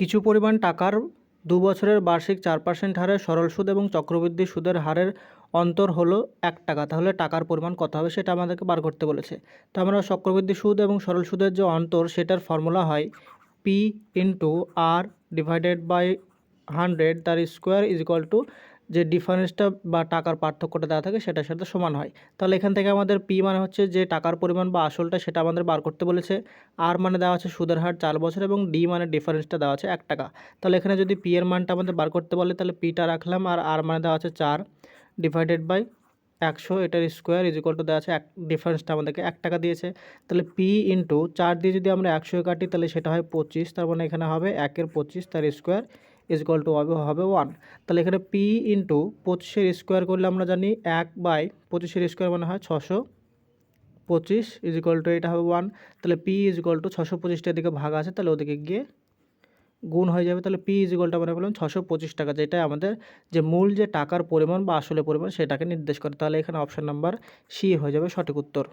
কিছু পরিমাণ টাকার দু বছরের বার্ষিক চার পার্সেন্ট হারে সরল সুদ এবং চক্রবৃদ্ধি সুদের হারের অন্তর হলো এক টাকা। তাহলে টাকার পরিমাণ কত হবে সেটা আমাদেরকে বার করতে বলেছে। তো আমরা চক্রবৃদ্ধি সুদ এবং সরল সুদের যে অন্তর সেটার ফর্মুলা হয় P into R divided by hundred তার স্কোয়ার ইজ ইকুয়াল টু যে ডিফারেন্সটা বা টাকার পার্থক্যটা দেওয়া থাকে সেটার সাথে সমান হয়। তাহলে এখান থেকে আমাদের পি মানে হচ্ছে যে টাকার পরিমাণ বা আসলটা সেটা আমাদের বার করতে বলেছে। আর মানে দেওয়া আছে সুদের হার চার বছর এবং ডি মানে ডিফারেন্সটা দেওয়া আছে এক টাকা। তাহলে এখানে যদি পি এর মানটা আমাদের বার করতে বলে, তাহলে পিটা রাখলাম আর আর মানে দেওয়া আছে চার ডিভাইডেড বাই একশো, এটার স্কোয়ার ইজ ইকুয়াল টু দেওয়া আছে এক ডিফারেন্সটা আমাদেরকে এক টাকা দিয়েছে। তাহলে পি ইন্টু চার দিয়ে যদি আমরা একশো কাটি, তাহলে সেটা হয় পঁচিশ, তার মানে এখানে হবে একের পঁচিশ, তার স্কোয়ার ইজ ইকুয়াল টু হবে হবে ওয়ান তাহলে এখানে পি ইন্টু পঁচিশের স্কোয়ার করলে আমরা জানি এক বাই পঁচিশের স্কোয়ার মানে হয় ছশো পঁচিশ ইজ ইকুয়াল টু এটা হবে ওয়ান তাহলে পি ইজ ইকুয়াল টু ছশো পঁচিশটা এদিকে ভাগ আছে, তাহলে ওদিকে গিয়ে গুণ হয়ে যাবে। তাহলে পি ইজ ইকুয়ালটা মানে বললাম ছশো পঁচিশ টাকা, যেটা আমাদের যে মূল যে টাকার পরিমাণ বা আসলে পরিমাণ সেটাকে নির্দেশ করে। তাহলে এখানে অপশান নাম্বার সি হয়ে যাবে সঠিক উত্তর।